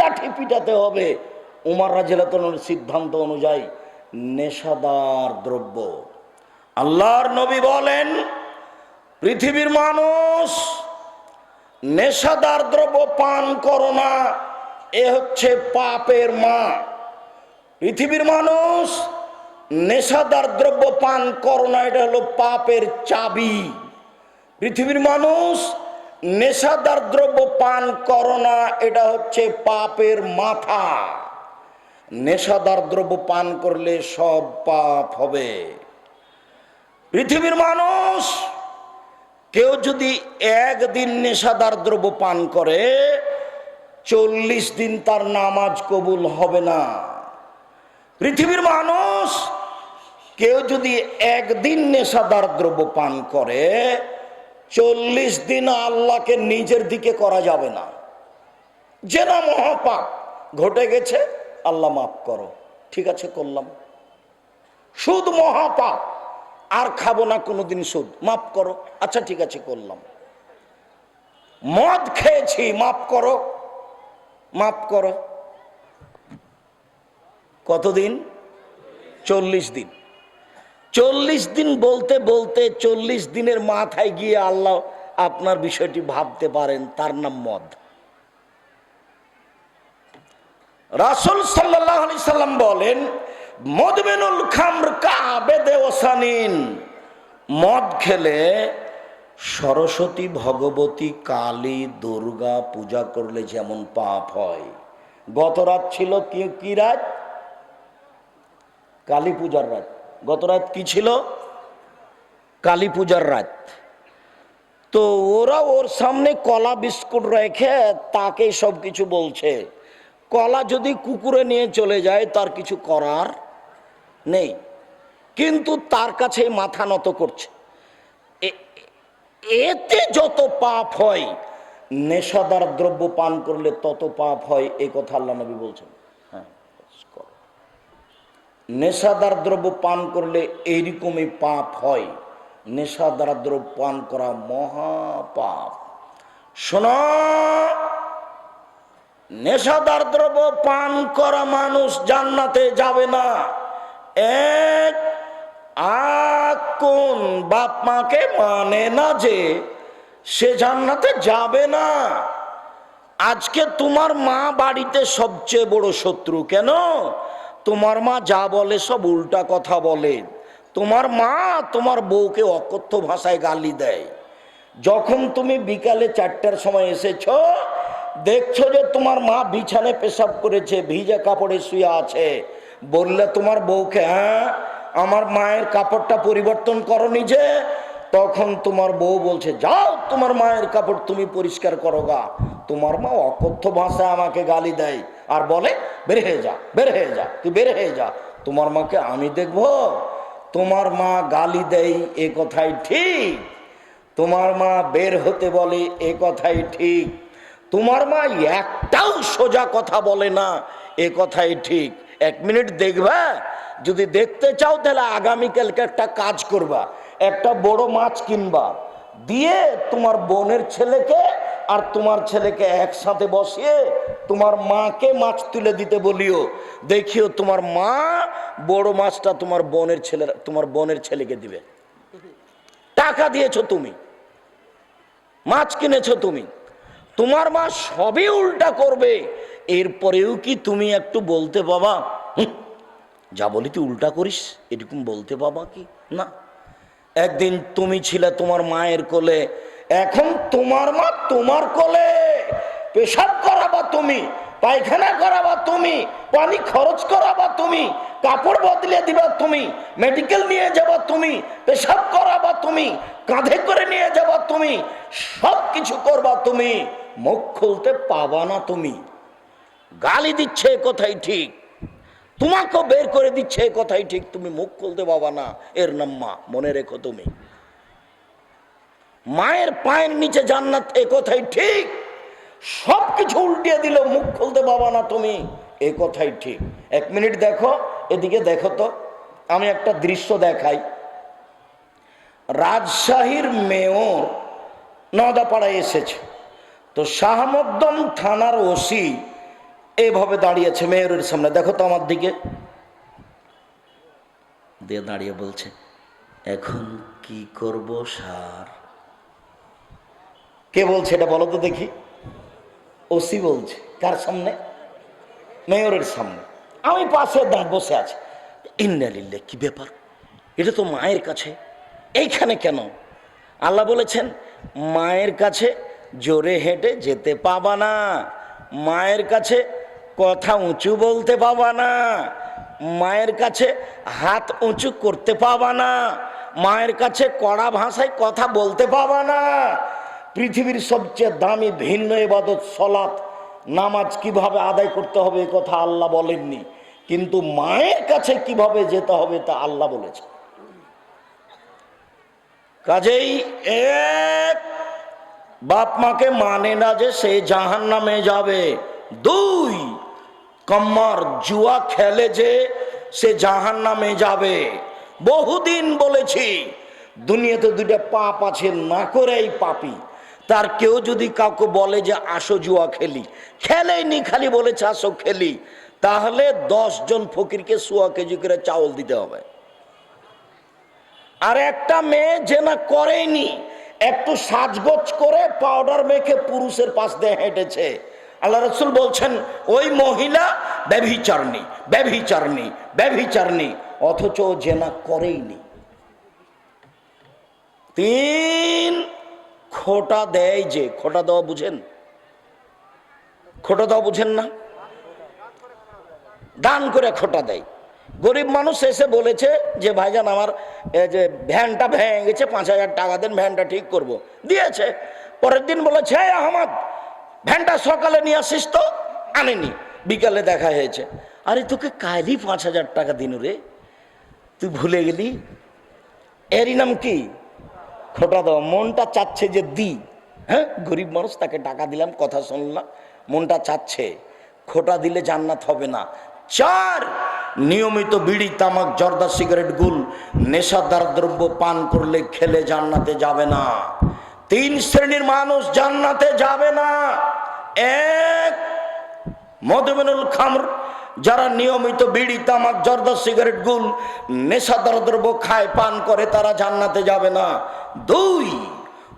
লাঠি পিটাতে হবে। উমার রাজিলাতনের সিদ্ধান্ত অনুযায়ী নেশাদার দ্রব্য। আল্লাহর নবী বলেন, পৃথিবীর মানুষ নেশাদার দ্রব্য পান করো না, এ হচ্ছে পাপের মা। পৃথিবীর মানুষ নেশাদার দ্রব্য পান করো না, এটা হলো পাপের চাবি। পৃথিবীর মানুষ নেশাদার দ্রব্য পান করো না, এটা হচ্ছে পাপের মাথা। নেশাদার দ্রব্য পান করলে সব পাপ হবে। পৃথিবীর মানুষ, কেউ যদি একদিন নেশাদার দ্রব্য পান করে, চল্লিশ দিন তার নামাজ কবুল হবে না। পৃথিবীর মানুষ, কেউ যদি একদিন নেশাদার দ্রব্য পান করে চল্লিশ দিন আল্লাহকে নিজের দিকে করা যাবে না। যে না মহাপাপ, ঘটে গেছে, আল্লাহ মাফ করো। ঠিক আছে, করলাম। সুদ মহাপাপ, আর খাব না, কোনোদিন সুদ। মাফ করো। আচ্ছা ঠিক আছে, করলাম। মদ খেয়েছি, মাফ করো। মাফ করো। কতদিন? চল্লিশ দিন। চল্লিশ দিন বলতে বলতে চল্লিশ দিনের মাথায় গিয়ে আল্লাহ আপনার বিষয়টি ভাবতে পারেন, তার নাম মদ। রাসুল সাল্লাহ আলি সাল্লাম বলেন মদমেনুল খামর কাবেদে ওসানিন। মদ খেলে সরস্বতী ভগবতী, কালী, দুর্গা পূজা করলে যেমন পাপ হয়। গত রাত ছিল কি কি রাত? কালী পূজার রাত। গত রাত কি ছিল? কালী পূজার রাত। তো ওরা ওর সামনে কলা বিস্কুট রেখে তাকে সব কিছু বলছে। কলা যদি কুকুরে নিয়ে চলে যায়, তার কিছু করার নেই। কিন্তু তার কাছে মাথা নত করছে। এ- এতে যত পাপ হয়, নেশাদার দ্রব্য পান করলে তত পাপ হয় এই কথা আল্লাহ নবী বলছেন। নেশাদার দ্রব্য পান করলে এইরকমই পাপ হয়। নেশাদার দ্রব্য পান করা মহাপাপ শোনা, নেশাদার দ্রব্য পান করা মানুষ জান্নাতে যাবে না। এক কোন বাপ মাকে মানে না যে সে জান্নাতে যাবে না। আজকে তোমার মা বাড়িতে সবচেয়ে বড় শত্রু কেন? তোমার মা যা বলে সব উল্টা কথা বলে। তোমার মা তোমার বউকে অকথ্য ভাষায় গালি দেয়। যখন তুমি বিকালে চারটার সময় এসেছ, দেখছ যে তোমার মা বিছানে পেশাব করেছে, ভিজে কাপড়ে শুয়ে আছে। বললে তোমার বউকে হ্যাঁ আমার মায়ের কাপড়টা পরিবর্তন করো নিজে তখন তোমার বউ বলছে, যাও, তোমার মায়ের কাপড় তুমি পরিষ্কার করো গা। তোমার মা অকথ্য ভাষায় আমাকে গালি দেয়। আর বলে, বের হয়ে যা, বের হয়ে যা, তুই বের হয়ে যা। তোমার মাকে আমি দেখব। তোমার মা গালি দেয়, এ কথাই ঠিক। তোমার মা বের হতে বলে, এ কথাই ঠিক। তোমার মা একটাও সোজা কথা বলে না, এ কথাই ঠিক। এক মিনিট দেখবা, যদি দেখতে চাও তাহলে আগামীকালকে একটা কাজ করবা। একটা বড় মাছ কিনবা। দিয়ে তোমার বোনের ছেলেকে আর তোমার ছেলেকে একসাথে বসিয়ে তোমার মাকে মাছ তুলে দিতে বলিও। দেখিও তোমার মা বড় মাছটা তোমার বোনের ছেলে তোমার বোনের ছেলেকে দিবে। টাকা দিয়েছ তুমি। মাছ কিনেছো তুমি। তোমার মা সবই উল্টা করবে। এরপরেও কি তুমি একটু বলতে বাবা যা বলি তুই উল্টা করিস, এরকম বলতে বাবা কি? না। একদিন তুমি ছিলে তোমার মায়ের কোলে এখন তোমার মা তোমার কোলে। পেশাব করাবা তুমি, পায়খানা করাবা তুমি, পানি খরচ করাবা তুমি, কাপড় বদলে দিবা তুমি, মেডিকেল নিয়ে যাবা তুমি, পেশাব করাবা তুমি, কাঁধে করে নিয়ে যাবা তুমি, সব কিছু করবা তুমি, মুখ খুলতে পাবা না তুমি। গালি দিচ্ছে এ কথাই ঠিক, তোমাকেও বের করে দিচ্ছে এ কথাই ঠিক, তুমি মুখ খুলতে পাবা না, এর নাম মা মনে রেখো তুমি। মায়ের পায়ের নিচে জান্নাত, এ কথাই ঠিক। সব কিছু উল্টিয়ে দিল, মুখ খুলতে বাবা না তুমি, এ কথাই ঠিক। এক মিনিট দেখো, এদিকে দেখো তো, আমি একটা দৃশ্য দেখাই। রাজশাহীর মেয়র নদাপাড়ায় এসেছে। তো শাহমদ্দম থানার ওসি এইভাবে দাঁড়িয়েছে মেয়রের সামনে। দেখো তো আমার দিকে। দিয়ে দাঁড়িয়ে বলছে, এখন কি করব, স্যার? কে বলছে এটা বলো তো দেখি। ওসি বলছে, কার সামনে? মেয়রের সামনে। আমি পাশে দাঁড় বসে আছি। ইন্দালিল্লে কি ব্যাপার? এটা তো মায়ের কাছে। এইখানে কেন? আল্লাহ বলেছেন, মায়ের কাছে জোরে হেঁটে যেতে পাবা না। মায়ের কাছে কথা উঁচু বলতে পাবা না। মায়ের কাছে হাত উঁচু করতে পাবা না। মায়ের কাছে কড়া ভাষায় কথা বলতে পাবা না। পৃথিবীর সবচেয়ে দামি ভিন্ন এবাদত সলাৎ, নামাজ কীভাবে আদায় করতে হবে এ কথা আল্লাহ বলেননি। কিন্তু মায়ের কাছে কীভাবে যেতে হবে তা আল্লাহ বলেছে কাজেই এক বাপ মাকে মানে না যে সে জাহান নামে যাবে। দুই, কম্মার জুয়া খেলে যে সে জাহান নামে যাবে। বহুদিন বলেছি, দুনিয়াতে দুইটা পাপ আছে, না করেই পাপি। তার কেউ যদি কাউকে বলে যে আসো জুয়া খেলি, খেলেইনি খালি বলেছে আসো খেলি, তাহলে জন ফকিরকে সোয়া কেজি করে চাউল দিতে হবে। আর একটা মেয়ে যে না করেনি একটু সাজগোজ করে পাউডার মেখে পুরুষের পাশ দিয়ে হেঁটেছে। আল্লাহ রসুল বলছেন, ওই মহিলা ব্যভিচারণী ব্যভিচারণী ব্যভিচারণী, অথচ ও জেনা করেইনি। তিন খোটা দেয় যে, খোটা দেওয়া বুঝেন? খোটা দেওয়া বুঝেন না? দান করে খোটা দেয়। গরিব মানুষ এসে বলেছে যে, ভাইজান, আমার যে, ভ্যানটা ভেঙে গেছে, পাঁচ হাজার টাকা দেন, ভ্যানটা ঠিক করব। দিয়েছে। পরের দিন বলেছে, "এই আহমদ, ভ্যানটা সকালে নিয়ে আসিস তো? আনেনি। বিকালে দেখা হয়েছে। আরে, তোকে কালই পাঁচ হাজার টাকা দিন রে? তুই ভুলে গেলি? এরই নাম কি? খোটা দাও, মনটা চাচ্ছে যে দি। হ্যাঁ? গরিব মানুষ তাকে টাকা দিলাম, কথা শুনলাম, মনটা চাচ্ছে। খোটা দিলে জান্নাত হবে না। চার, নিয়মিত বিড়ি, তামাক, জর্দা, সিগারেট, গুল, নেশাদার দ্রব্য পান করলে খেলে জান্নাতে যাবে না। তিন শ্রেণির মানুষ জান্নাতে যাবে না। এক মধুমেনুল খামর, যারা নিয়মিত বিড়ি, তামাক, জর্দা, সিগারেট, গুল নেশাদার দ্রব্য খায়, পান করে, তারা জান্নাতে যাবে না। দুই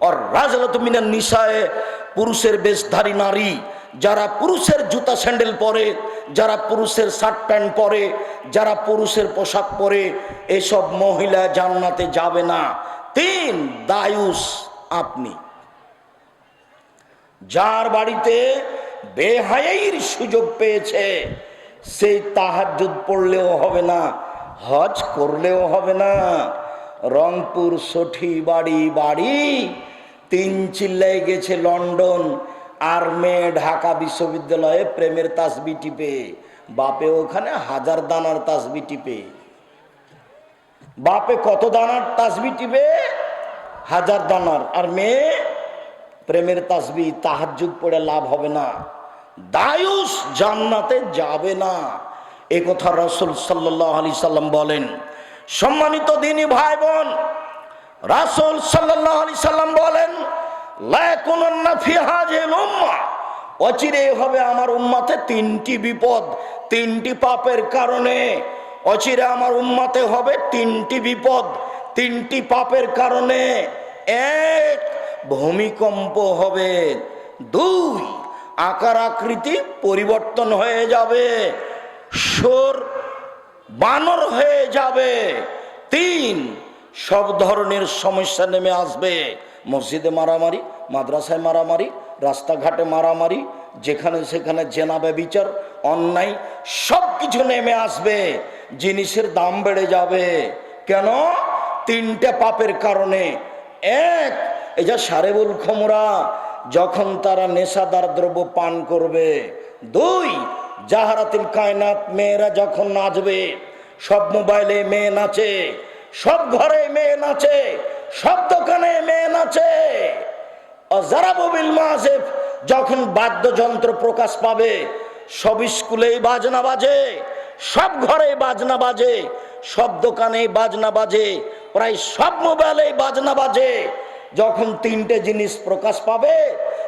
আর রাজলত মিনার নিশায় পুরুষের বেশধারী নারী, যারা পুরুষের জুতা স্যান্ডেল পরে, যারা পুরুষের শার্ট প্যান্ট পরে, যারা পুরুষের পোশাক পরে, এসব মহিলা জান্নাতে যাবে না। তিন, দায়ুস আপনি। যার বাড়িতে বেহায়ের সুযোগ পেয়েছে। সেই তাহাজুদ পড়লেও হবে না, হজ করলেও হবে না। রংপুর সঠি বাড়ি বাড়ি তিন চিল্লাই গেছে লন্ডন, আর মেয়ে ঢাকা বিশ্ববিদ্যালয়ে প্রেমের তাসবি টিপে। বাপে ওখানে হাজার দানার তাসবি টিপে। বাপে কত দানার তাসবি টিপে? হাজার দানার। আর মেয়ে প্রেমের তাসবি তাহাজুদ পড়ে লাভ হবে না। দায়ুস জান্নাতে যাবে না। এ কথা রসুল সাল্লাহ সাল্লাম বলেন। সম্মানিত দিনই ভাই বোন রাসুল সাল্লাহ আলি সাল্লাম বলেন অচিরে হবে আমার উম্মাতে তিনটি বিপদ, তিনটি পাপের কারণে অচিরে আমার উম্মাতে হবে তিনটি বিপদ, তিনটি পাপের কারণে এক ভূমিকম্প হবে। দুই, আকার আকৃতি পরিবর্তন হয়ে যাবে। সোর বানর হয়ে যাবে। তিন, সব ধরনের সমস্যা নেমে আসবে। মসজিদে মারামারি, মাদ্রাসায় মারামারি, রাস্তাঘাটে মারামারি, যেখানে সেখানে জেনাবে বিচার অন্যায় সব কিছু নেমে আসবে। জিনিসের দাম বেড়ে যাবে। কেন? তিনটে পাপের কারণে। এক এই যা সারেবুল খমরা যখন তারা নেশাদার দ্রব্য পান করবে, দুই, জাহারাতিল কায়নাত মেয়েরা যখন নাচবে, সব মোবাইলে মেয়ে নাচে, সব ঘরে মেয়ে নাচে, সব দোকানে মেয়ে নাচে। যখন বাদ্যযন্ত্র প্রকাশ পাবে, সব স্কুলেই বাজনা বাজে, সব ঘরে বাজনা বাজে, সব দোকানে বাজনা বাজে, প্রায় সব মোবাইলে বাজনা বাজে। যখন তিনটে জিনিস প্রকাশ পাবে,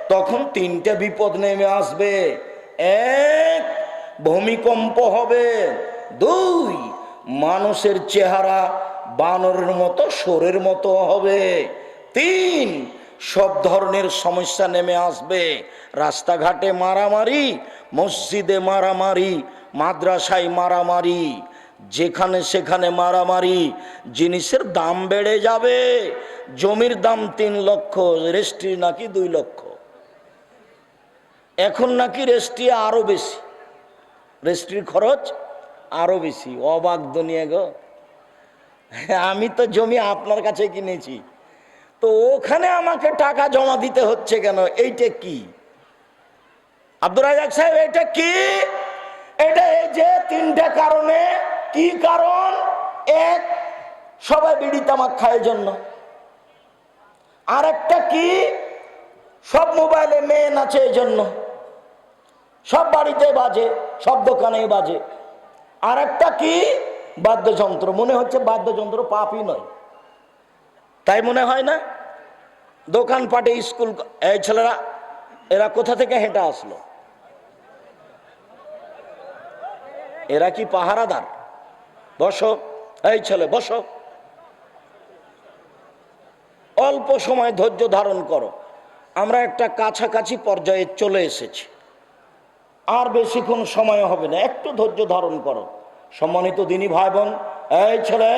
তখন তিনটে বিপদ নেমে আসবে। এক, ভূমিকম্প হবে। দুই, মানুষের চেহারা বানরের মতো, সোরের মতো হবে। তিন, সব ধরনের সমস্যা নেমে আসবে। রাস্তাঘাটে মারামারি, মসজিদে মারামারি, মাদ্রাসায় মারামারি যেখানে সেখানে মারামারি, জিনিসের দাম বেড়ে যাবে। জমির দাম তিন লক্ষ রেস্ট্রি নাকি দুই লক্ষ। এখন নাকি রেস্ট্রি আরও বেশি। রেস্ট্রির খরচ আরও বেশি। অবাক দুনিয়া গো। আমি তো জমি আপনার কাছে কিনেছি। তো ওখানে আমাকে টাকা জমা দিতে হচ্ছে কেন? এইটা কি? আব্দুর রাজাক সাহেব এটা কি? এটা এই যে তিনটা কারণে কি কারণ? এক, সবাই বিড়ি তামাক খায় জন্য। আর একটা কি? সব মোবাইলে মেয়ে নাচে এই জন্য। সব বাড়িতে বাজে, সব দোকানে বাজে। আর একটা কি? বাদ্যযন্ত্র। মনে হচ্ছে বাদ্যযন্ত্র পাপই নয়। তাই মনে হয় না? দোকান পাটে, স্কুল, এই ছেলেরা, এরা কোথা থেকে হেঁটে আসলো? এরা কি পাহারাদার? বসো, এই ছেলে, বসো। অল্প সময় ধৈর্য ধারণ করো। আমরা একটা কাছাকাছি পর্যায়ে চলে এসেছি। আর বেশিক্ষণ সময় হবে না, একটু ধৈর্য ধারণ করো। সম্মানিত দিনী ভাই বোন এই ছেলে,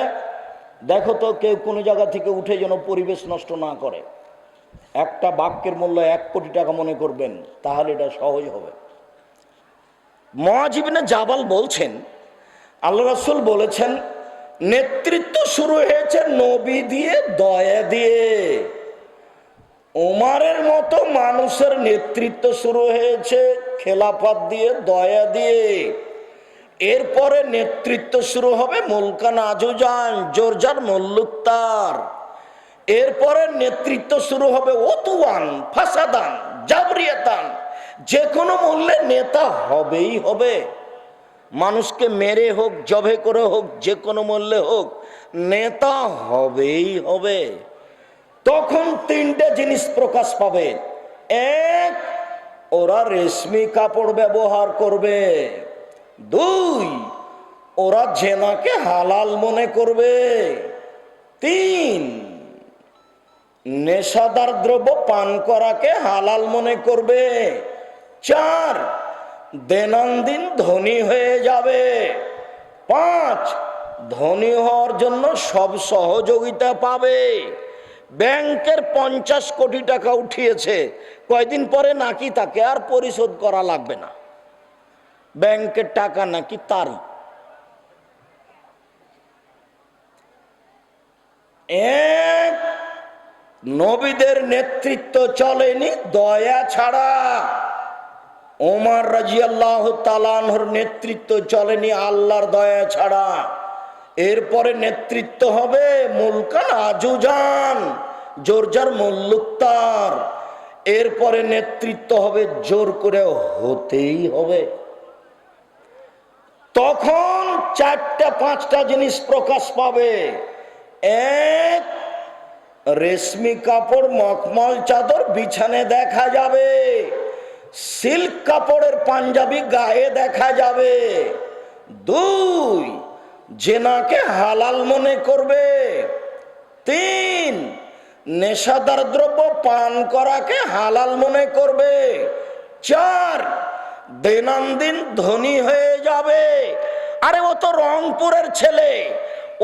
দেখো তো কেউ কোনো জায়গা থেকে উঠে যেন পরিবেশ নষ্ট না করে। একটা বাক্যের মূল্য এক কোটি টাকা মনে করবেন, তাহলে এটা সহজ হবে। মহাজীবনে জাবাল বলছেন আল্লাহ রাসুল বলেছেন, নেতৃত্ব শুরু হয়েছে নবী দিয়ে, দয়া দিয়ে। ওমারের মতো মানুষের নেতৃত্ব শুরু হয়েছে খেলাফত দিয়ে, দয়া দিয়ে। এরপরে নেতৃত্ব শুরু হবে মুলকান আজুজান, জোরজার মল্লুক্তার। এরপরে নেতৃত্ব শুরু হবে ওতুয়ান ফাসাদান, জাবরিয়াতান। যে কোনো মূল্যে নেতা হবেই হবে। মানুষকে মেরে হোক, জবে করে হোক, যে কোনো মূল্যে হোক, নেতা হবেই হবে। তখন তিনটে জিনিস প্রকাশ পাবে। এক, ওরা রেশমি কাপড় ব্যবহার করবে। দুই, ওরা জেনাকে হালাল মনে করবে। তিন, নেশাদার দ্রব্য পান করাকে হালাল মনে করবে। চার দৈনন্দিন ধনী হয়ে যাবে। পাঁচ, ধনী হওয়ার জন্য সব সহযোগিতা পাবে। ব্যাংকের পঞ্চাশ কোটি টাকা উঠিয়েছে। কয়দিন পরে নাকি তাকে আর পরিশোধ করা লাগবে না। ব্যাংকের টাকা নাকি তারই। এক, নবীদের নেতৃত্ব চলেনি দয়া ছাড়া। ওমার রাজিয়াল্লাহ তালানহর নেতৃত্ব চলেনি আল্লাহর দয়া ছাড়া। এরপরে নেতৃত্ব হবে মুলকান আজুজান, জোরজার মুল্লুক্তার। এরপরে নেতৃত্ব হবে জোর করে হতেই হবে। তখন চারটা পাঁচটা জিনিস প্রকাশ পাবে। এক, রেশমি কাপড়, মখমল, চাদর, বিছানে দেখা যাবে। সিল্ক কাপড়ের পাঞ্জাবি গায়ে দেখা যাবে। দুই, জেনাকে হালাল মনে করবে। তিন, নেশাদার দ্রব্য পান করাকে হালাল মনে করবে। চার, দৈনন্দিন ধনী হয়ে যাবে। আরে ও তো রংপুরের ছেলে।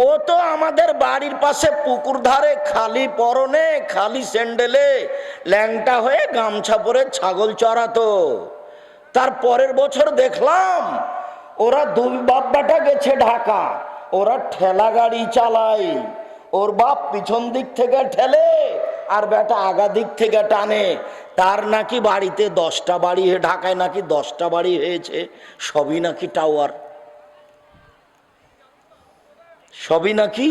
ও তো আমাদের বাড়ির পাশে পুকুর ধারে, খালি পরনে, খালি স্যান্ডেলে, ল্যাংটা হয়ে গামছা পরে ছাগল চড়াতো। তার পরের বছর দেখলাম, ওরা দুই বাপ্পাটা গেছে ঢাকা, ওরা ঠেলা গাড়ি চালায়। ওর বাপ পিছন দিক থেকে ঠেলে, আর বেটা আগা দিক থেকে টানে। তার নাকি বাড়িতে দশটা বাড়ি ঢাকায় নাকি দশটা বাড়ি হয়েছে, সবই নাকি টাওয়ার। সবই নাকি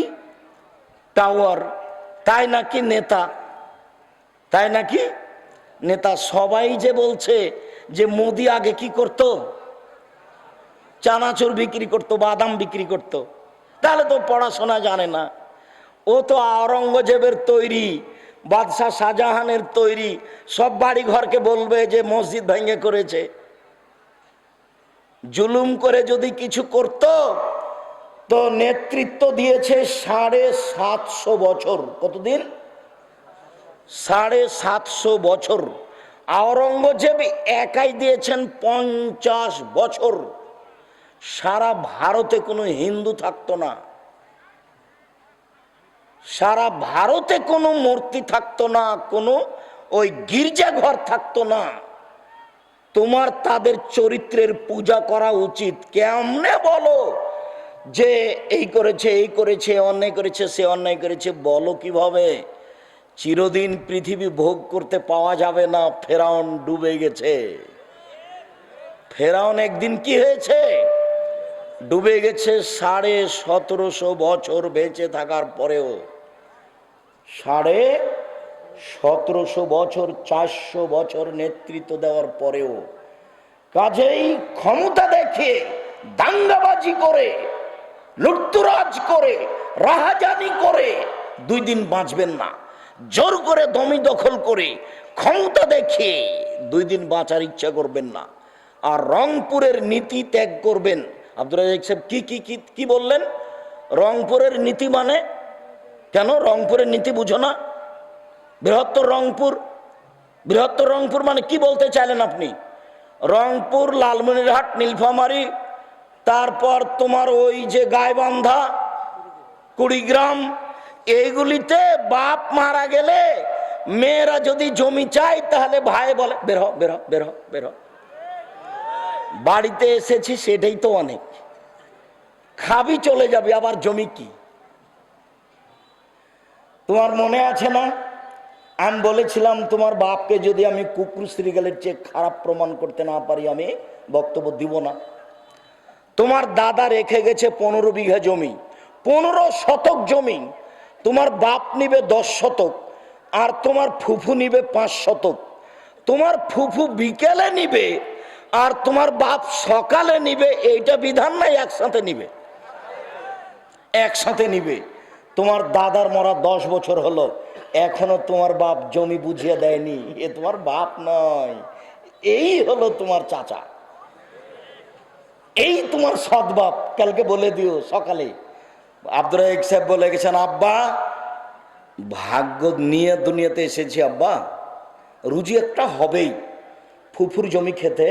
টাওয়ার, তাই নাকি নেতা, তাই নাকি নেতা? সবাই যে বলছে যে মোদি আগে কি করত? চানাচুর বিক্রি করত, বাদাম বিক্রি করত। তাহলে তো পড়াশোনা জানে না। ও তো আওরঙ্গজেবের তৈরি, বাদশাহ শাহজাহানের তৈরি, সব বাড়ি ঘরকে বলবে যে মসজিদ ভেঙে করেছে। জুলুম করে যদি কিছু করত তো নেতৃত্ব দিয়েছে সাড়ে সাতশো বছর। কতদিন? সাড়ে সাতশো বছর। আওরঙ্গজেব একাই দিয়েছেন পঞ্চাশ বছর। সারা ভারতে কোনো হিন্দু থাকতো না। সারা ভারতে কোনো মূর্তি থাকতো না, কোনো ওই গির্জাঘর থাকতো না। তোমার তাদের চরিত্রের পূজা করা উচিত। কেমনে বলো? যে এই করেছে এই করেছে, অন্যায় করেছে, সে অন্যায় করেছে, বলো কীভাবে? চিরদিন পৃথিবী ভোগ করতে পাওয়া যাবে না, ফেরাউন ডুবে গেছে। ফেরাউন একদিন কি হয়েছে? ডুবে গেছে সাড়ে সতেরোশো বছর বেঁচে থাকার পরেও। সাড়ে সতেরোশো বছর, চারশো বছর নেতৃত্ব দেওয়ার পরেও। কাজেই ক্ষমতা দেখে দাঙ্গাবাজি করে লুটতুরাজ করে, রাহাজানি করে, দুই দিন বাঁচবেন না। জোর করে দমি দখল করে, ক্ষমতা দেখে দুই দিন বাঁচার ইচ্ছা করবেন না। আর রংপুরের নীতি ত্যাগ করবেন। আব্দুল রাজাক সাহেব কি কি কি কি বললেন? রংপুরের নীতি মানে? কেন? রংপুরের নীতি বুঝো না। বৃহত্তর রংপুর। বৃহত্তর রংপুর মানে কি বলতে চাইলেন আপনি? রংপুর, লালমনিরহাট, নীলফামারি তারপর তোমার ওই যে গায়বান্ধা কুড়িগ্রাম, এইগুলিতে বাপ মারা গেলে মেয়েরা যদি জমি চায় তাহলে ভাই বলে, বের হ, বের বের হ, বের বাড়িতে এসেছি, সেটাই তো অনেক। খাবি চলে যাবে, আবার জমি কি? তোমার মনে আছে না? আমি বলেছিলাম, তোমার বাপকে যদি আমি কুকুর শ্রীগালের চেয়ে খারাপ প্রমাণ করতে না পারি, আমি বক্তব্য দিব না। তোমার দাদা রেখে গেছে পনেরো বিঘা জমি, পনেরো শতক জমি, তোমার বাপ নিবে দশ শতক, আর তোমার ফুফু নিবে পাঁচ শতক। তোমার ফুফু বিকেলে নিবে, আর তোমার বাপ সকালে নিবে, এইটা বিধান নাই, একসাথে নিবে। একসাথে নিবে। তোমার দাদার মরা দশ বছর হলো, এখনও তোমার বাপ জমি বুঝিয়ে দেয়নি, এ তোমার বাপ নয়, এই হলো তোমার চাচা। এই তোমার সৎবাপ কালকে বলে দিও সকালে। আব্দুল রাহিক সাহেব বলে গেছেন, আব্বা, ভাগ্য নিয়ে দুনিয়াতে এসেছি, আব্বা। রুজি একটা হবেই। ফুফুর জমি খেতে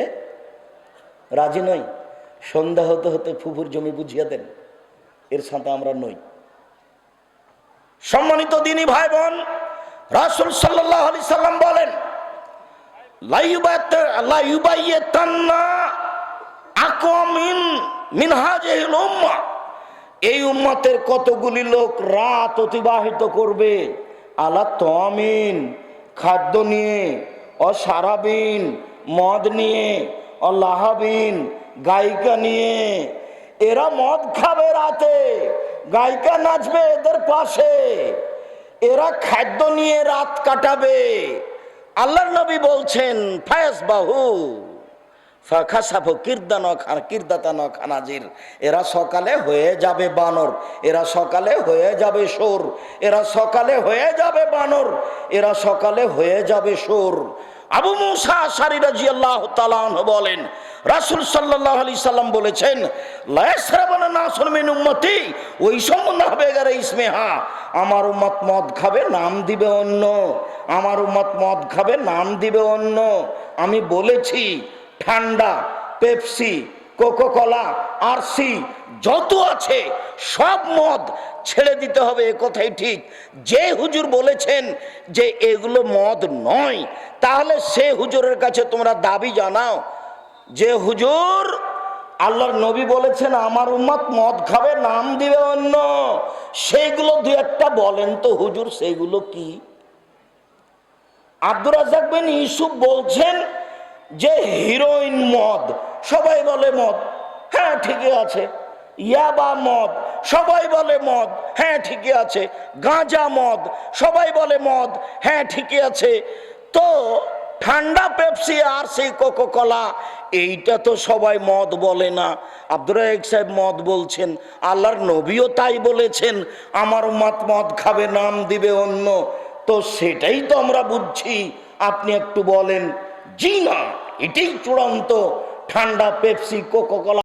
রাজি নই। সন্ধ্যা হতে হতে ফুফুর জমি বুঝিয়ে দেন। এর সাথে আমরা নই। সম্মানিত দিনী ভাই বোন রাসুল সাল্লাহ আলি সাল্লাম বলেন লাইবাইয়াতান্না আকমিন মিনহাজিল উম্মাহ এই উম্মতের কতগুলি লোক রাত অতিবাহিত করবে? আলা তমিন খাদ্য নিয়ে, অসারাবিন, মদ নিয়ে, অলাহাবিন, গায়িকা নিয়ে। এরা মদ খাবে রাতে, গায়িকা নাচবে এদের পাশে। এরা খাদ্য নিয়ে রাত কাটাবে। আল্লাহ নবী বলছেন ফায়াস বাহু ফাখাসাফো কীর্দান কীর্দাতান খানাজির এরা সকালে হয়ে যাবে বানর, এরা সকালে হয়ে যাবে সোর এরা সকালে হয়ে যাবে বানর, এরা সকালে হয়ে যাবে সোর আবু মুসা আশারি রাজি আল্লাহ বলেন, রাসুল সাল্লাহ আলি সাল্লাম বলেছেন না উম্মতি ওই সম্বন্ধ হবে গেলে ইসমেহা। আমার উম্মত মদ খাবে, নাম দিবে অন্য। আমার উম্মত মদ খাবে, নাম দিবে অন্য। আমি বলেছি ঠান্ডা, পেপসি কোকো কলা আরসি, যত আছে, সব মদ ছেড়ে দিতে হবে, এ কথাই ঠিক। যে হুজুর বলেছেন যে এগুলো মদ নয়, তাহলে সে হুজুরের কাছে তোমরা দাবি জানাও যে, হুজুর, আল্লাহর নবী বলেছেন, আমার উম্মত মদ খাবে, নাম দিবে অন্য। সেইগুলো দু একটা বলেন তো, হুজুর, সেইগুলো কি? আব্দুর রাজাক বিন বলছেন যে হিরোইন মদ, সবাই বলে মদ। হ্যাঁ ঠিকই আছে। ইয়াবা মদ, সবাই বলে মদ। হ্যাঁ ঠিকই আছে। গাঁজা মদ, সবাই বলে মদ। হ্যাঁ ঠিকই আছে। তো ঠান্ডা পেপসি আর সেই কোকো কলা এইটা তো সবাই মদ বলে না। আব্দুর সাহেব মদ বলছেন, আল্লাহর নবীও তাই বলেছেন, আমার মত মদ খাবে, নাম দিবে অন্য। তো সেটাই তো আমরা বুঝছি। আপনি একটু বলেন জি না এটাই চূড়ান্ত ঠান্ডা পেপসি কোকো কোকোকলা